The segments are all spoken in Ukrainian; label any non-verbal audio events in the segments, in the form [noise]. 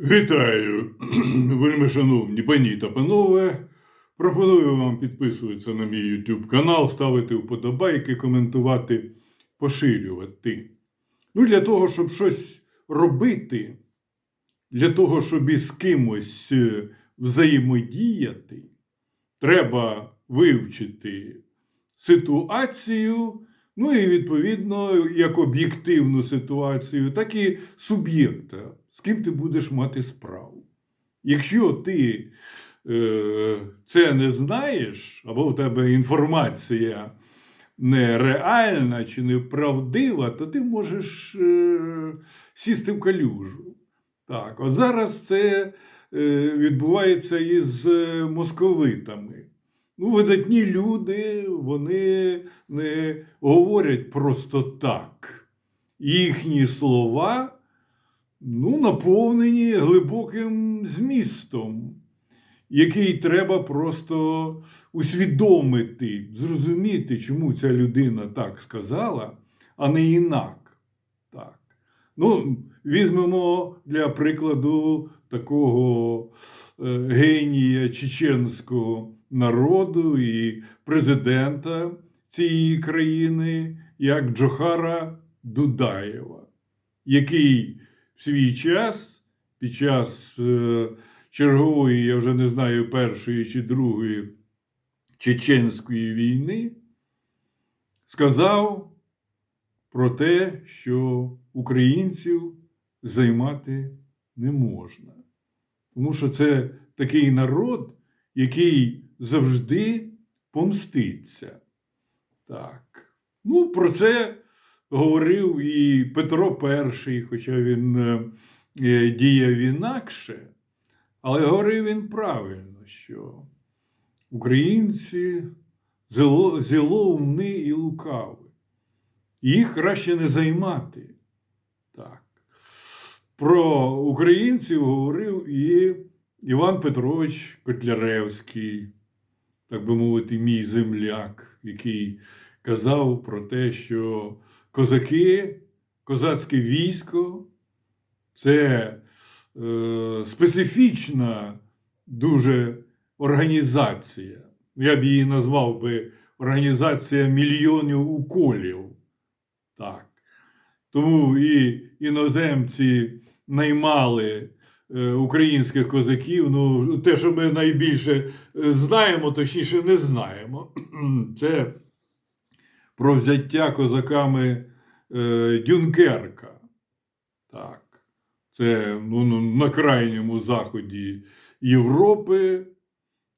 Вітаю, [clears throat] вельми шановні пані та панове. Пропоную вам підписуватися на мій YouTube канал, ставити вподобайки, коментувати, поширювати. Ну, для того, щоб щось робити, для того, щоб із кимось е, взаємодіяти, треба вивчити ситуацію, ну і відповідно як об'єктивну ситуацію, так і суб'єкта, з ким ти будеш мати справу. Якщо ти е, це не знаєш, або в тебе інформація нереальна чи неправдива, то ти можеш е, сісти в калюжу. Так, от зараз це е, відбувається із е, московитами. Ну, видатні люди, вони не говорять просто так. Їхні слова ну, наповнені глибоким змістом, який треба просто усвідомити, зрозуміти, чому ця людина так сказала, а не інак. Так. Ну, візьмемо для прикладу такого е, генія чеченського народу і президента цієї країни, як Джохара Дудаєва, який в свій час під час е, чергової, я вже не знаю, першої чи другої чеченської війни, сказав про те, що українців займати не можна. Тому що це такий народ, який завжди помститься. Так. Ну, про це говорив і Петро І, хоча він е, діяв інакше, але говорив він правильно, що українці зело, зіловні і лукаві. Їх краще не займати. Так. Про українців говорив і Іван Петрович Котляревський, так би мовити, мій земляк, який казав про те, що козаки, козацьке військо це е, специфічна дуже організація. Я б її назвав би організація мільйонів уколів. Так. Тому і іноземці наймали українських козаків. Ну, те, що ми найбільше е, знаємо, точніше не знаємо. [clears throat] Це про взяття козаками е, Дюнкерка. Так. Це ну, ну, на крайньому заході Європи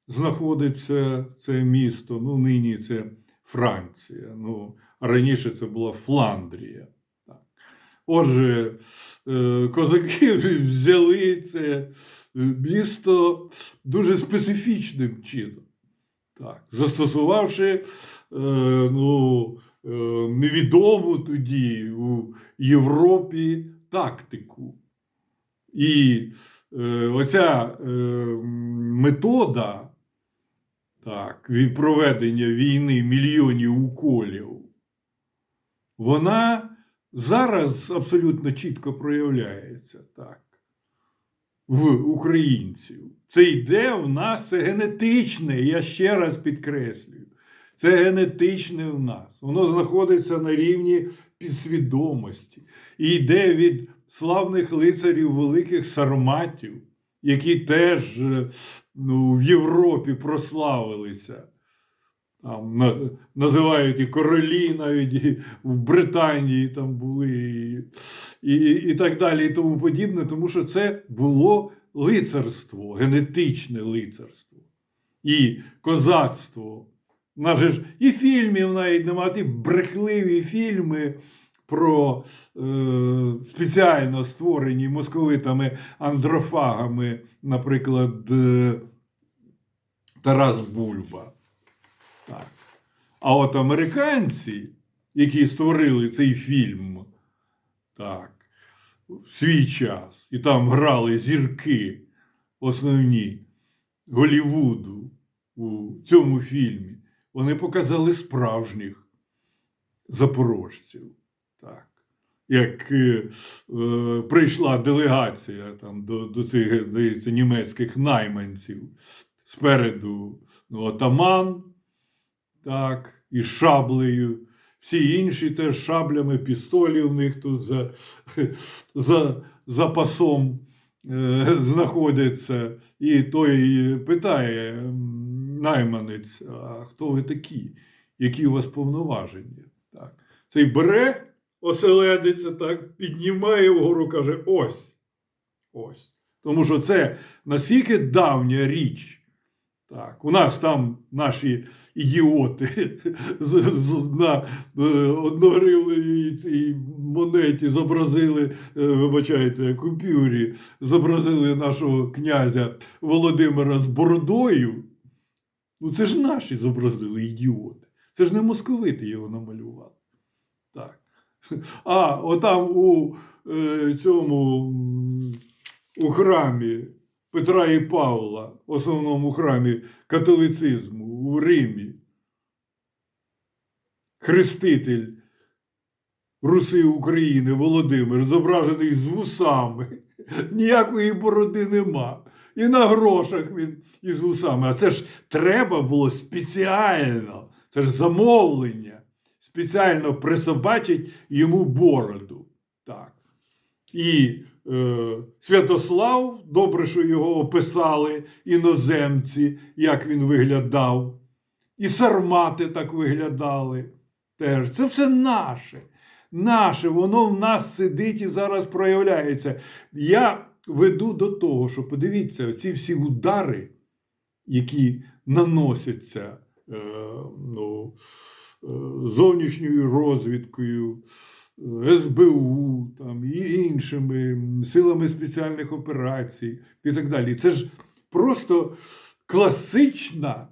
знаходиться це місто. Ну, нині це Франція. Ну, раніше це була Фландрія. Отже, е, козаки [laughs] взяли це місто дуже специфічним чином. Так, застосувавши е, ну, е, невідому тоді у Європі тактику. І е, оця е, метода так, проведення війни мільйонів уколів, вона зараз абсолютно чітко проявляється так, в українців. Це йде в нас, це генетичне, я ще раз підкреслюю. Це генетичне в нас. Воно знаходиться на рівні підсвідомості і йде від славних лицарів великих сарматів, які теж е, ну, в Європі прославилися. Там на, називають і королі, навіть і в Британії там були, і, і, і так далі, і тому подібне, тому що це було лицарство, генетичне лицарство і козацтво. У ж і фільмів навіть немає, ті брехливі фільми про е, спеціально створені московитами андрофагами, наприклад, е, Тарас Бульба. Так. А от американці, які створили цей фільм, так, в свій час, і там грали зірки основні Голівуду у цьому фільмі, вони показали справжніх запорожців. Так. як е, е, прийшла делегація там, до, до цих здається, німецьких найманців. Спереду ну, отаман, так, із шаблею. Всі інші теж шаблями, пістолі в них тут за, [laughs] за, за пасом е, знаходяться. І той питає найманець, а хто ви такі? Які у вас повноваження? Так. Цей бере оселедиться, так, піднімає вгору, каже: ось. Ось. Тому що це настільки давня річ. Так, у нас там наші ідіоти на е, цій монеті зобразили, е, вибачайте, купюрі, зобразили нашого князя Володимира з бородою. Ну це ж наші зобразили ідіоти. Це ж не московити його намалювали. Так. А отам у е, цьому у храмі Петра і Павла, в основному храмі католицизму у Римі. Хреститель Руси України Володимир, зображений з вусами. [laughs] Ніякої бороди нема. І на грошах він із вусами. А це ж треба було спеціально, це ж замовлення. Спеціально присобачить йому бороду. Так. І Святослав, добре, що його описали іноземці, як він виглядав. І сармати так виглядали. Теж. Це все наше. Наше, воно в нас сидить і зараз проявляється. Я веду до того, що подивіться, ці всі удари, які наносяться е, ну, е, зовнішньою розвідкою, е, СБУ там, і іншими силами спеціальних операцій і так далі. Це ж просто класична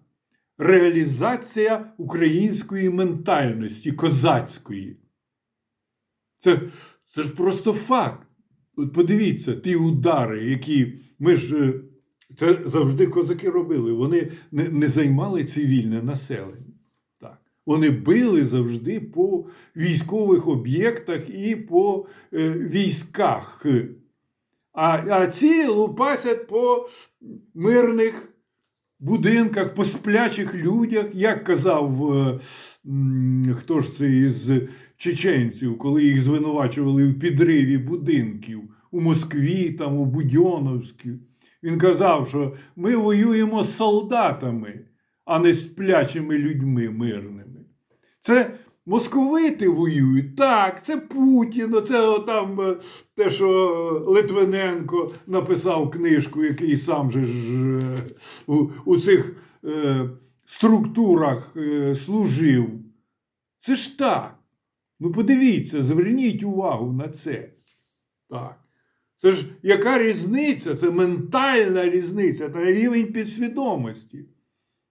реалізація української ментальності, козацької. Це, це ж просто факт. От подивіться, ті удари, які ми ж е, це завжди козаки робили. Вони не, не займали цивільне населення. Вони били завжди по військових об'єктах і по е, військах. А, а ці лупасять по мирних будинках, по сплячих людях, як казав е, хто ж це із чеченців, коли їх звинувачували в підриві будинків у Москві, там, у Будьоновській. Він казав, що ми воюємо з солдатами, а не з сплячими людьми мирними. Це московити воюють, так, це Путін, це там е, те, що Литвиненко написав книжку, який сам же ж е, у, у цих е, структурах е, служив. Це ж так. Ну подивіться, зверніть увагу на це. Так. Це ж яка різниця? Це ментальна різниця, це рівень підсвідомості.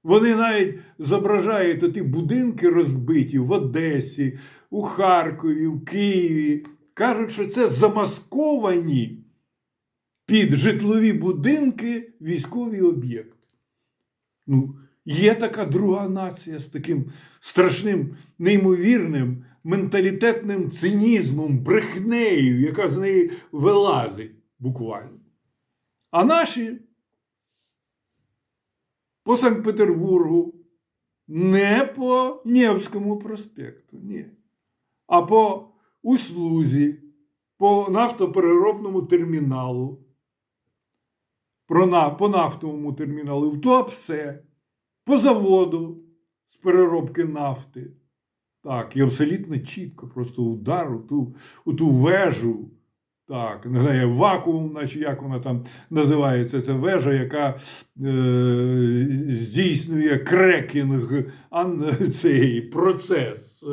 Вони навіть зображають ті будинки розбиті в Одесі, у Харкові, в Києві. Кажуть, що це замасковані під житлові будинки військові об'єкти. Ну, є така друга нація з таким страшним, неймовірним менталітетним цинізмом, брехнею, яка з неї вилазить буквально. А наші по Санкт-Петербургу не по Невському проспекту, ні. А по услузі, по нафтопереробному терміналу, по нафтовому терміналу, в Туапсе, по заводу з переробки нафти. Так, і абсолютно чітко, просто удар у ту, у ту вежу. Так, не знаю, вакуум, наче як вона там називається, це вежа, яка е, здійснює крекінг, цей процес.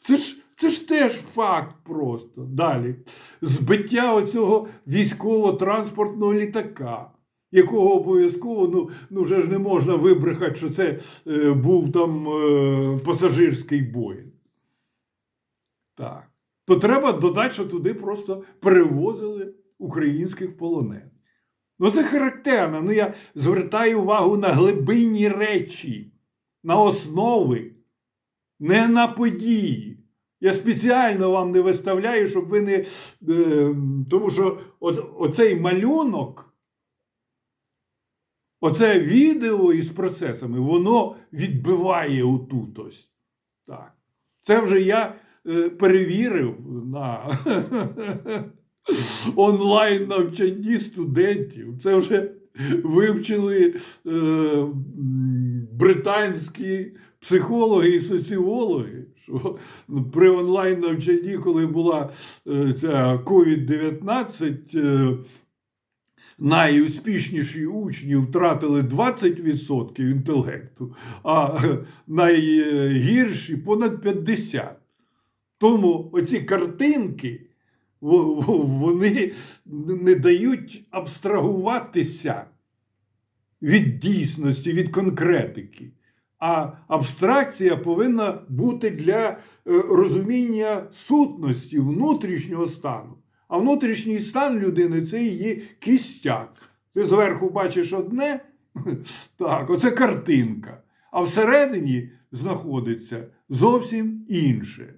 Це ж, це ж теж факт просто. Далі. Збиття оцього військово-транспортного літака, якого обов'язково ну, ну вже ж не можна вибрехати, що це е, був там е, пасажирський Боїнг. Так. То треба додати, що туди просто перевозили українських полонених. Ну, це характерно. Ну, я звертаю увагу на глибинні речі, на основи, не на події. Я спеціально вам не виставляю, щоб ви не. е, тому що от, оцей малюнок, оце відео із процесами, воно відбиває отут ось. Так. Це вже я перевірив на онлайн навчанні студентів. Це вже вивчили е, британські психологи і соціологи. Що при онлайн навчанні, коли була е, ця COVID-19, е, найуспішніші учні втратили 20% інтелекту, а е, найгірші понад 50%. Тому оці картинки во- во- вони не дають абстрагуватися від дійсності, від конкретики. А абстракція повинна бути для е, розуміння сутності внутрішнього стану. А внутрішній стан людини це її кістяк. Ти зверху бачиш одне, так, оце картинка. А всередині знаходиться зовсім інше.